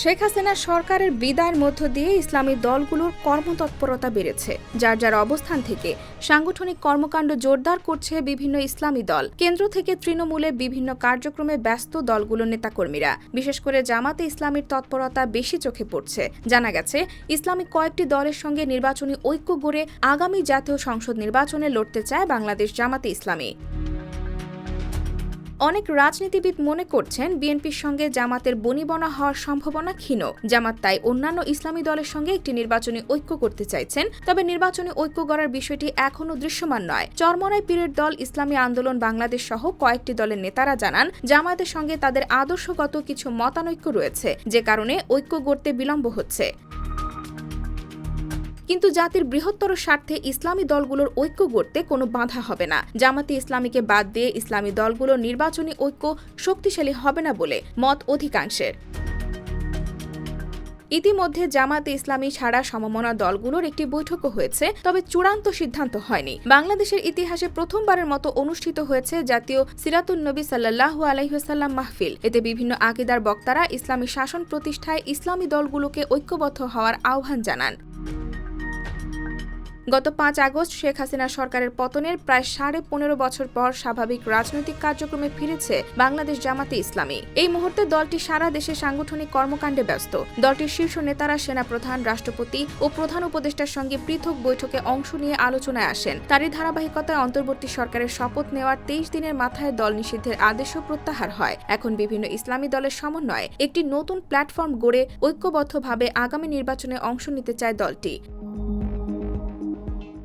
শেখ হাসিনা সরকারের বিদায়ের মধ্য দিয়ে ইসলামী দলগুলোর কর্মতৎপরতা বেড়েছে, যার যার অবস্থান থেকে সাংগঠনিক কর্মকাণ্ড জোরদার করছে বিভিন্ন ইসলামী দল। কেন্দ্র থেকে তৃণমূলে বিভিন্ন কার্যক্রমে ব্যস্ত দলগুলোর নেতাকর্মীরা, বিশেষ করে জামাতে ইসলামীর তৎপরতা বেশি চোখে পড়ছে। জানা গেছে ইসলামিক কয়েকটি দলের সঙ্গে নির্বাচনী ঐক্য গড়ে আগামী জাতীয় সংসদ নির্বাচনে লড়তে চায় বাংলাদেশ জামাতে ইসলামী। অনেক রাজনীতিবিদ মনে করছেন বিএনপির সঙ্গে জামাতের বনিবনা হওয়ার সম্ভাবনা ক্ষীণ। জামাত তাই অন্যান্য ইসলামী দলের সঙ্গে একটি নির্বাচনী ঐক্য করতে চাইছেন, তবে নির্বাচনী ঐক্য গড়ার বিষয়টি এখনও দৃশ্যমান নয়। চরমনাই পীরের দল ইসলামী আন্দোলন বাংলাদেশ সহ কয়েকটি দলের নেতারা জানান, জামায়াতের সঙ্গে তাদের আদর্শগত কিছু মতানৈক্য রয়েছে, যে কারণে ঐক্য গড়তে বিলম্ব হচ্ছে। কিন্তু জাতির বৃহত্তর স্বার্থে ইসলামী দলগুলোর ঐক্য গড়তে কোনো বাধা হবে না। জামাতে ইসলামীকে বাদ দিয়ে ইসলামী দলগুলোর নির্বাচনী ঐক্য শক্তিশালী হবে না বলে মত অধিকাংশের। ইতিমধ্যে জামাতে ইসলামী ছাড়া সমমনা দলগুলোর একটি বৈঠকও হয়েছে, তবে চূড়ান্ত সিদ্ধান্ত হয়নি। বাংলাদেশের ইতিহাসে প্রথমবারের মতো অনুষ্ঠিত হয়েছে জাতীয় সিরাতুল নবী সাল্লাহ আলহিহাসাল্লাম মাহফিল। এতে বিভিন্ন আকিদার বক্তারা ইসলামী শাসন প্রতিষ্ঠায় ইসলামী দলগুলোকে ঐক্যবদ্ধ হওয়ার আহ্বান জানান। গত পাঁচ আগস্ট শেখ হাসিনা সরকারের পতনের প্রায় সাড়ে পনেরো বছর পর স্বাভাবিক রাজনৈতিক কার্যক্রমে ফিরেছে বাংলাদেশ জামাতে ইসলামী। এই মুহূর্তে দলটি সারা দেশে সাংগঠনিক কর্মকাণ্ডে ব্যস্ত। দলটির শীর্ষ নেতারা সেনাপ্রধান রাষ্ট্রপতি ও প্রধান উপদেষ্টার সঙ্গে পৃথক বৈঠকে অংশ নিয়ে আলোচনায় আসেন। তারই ধারাবাহিকতায় অন্তর্বর্তী সরকারের শপথ নেওয়ার তেইশ দিনের মাথায় দল নিষিদ্ধের আদেশও প্রত্যাহার হয়। এখন বিভিন্ন ইসলামী দলের সমন্বয়ে একটি নতুন প্ল্যাটফর্ম গড়ে ঐক্যবদ্ধভাবে আগামী নির্বাচনে অংশ নিতে চায় দলটি।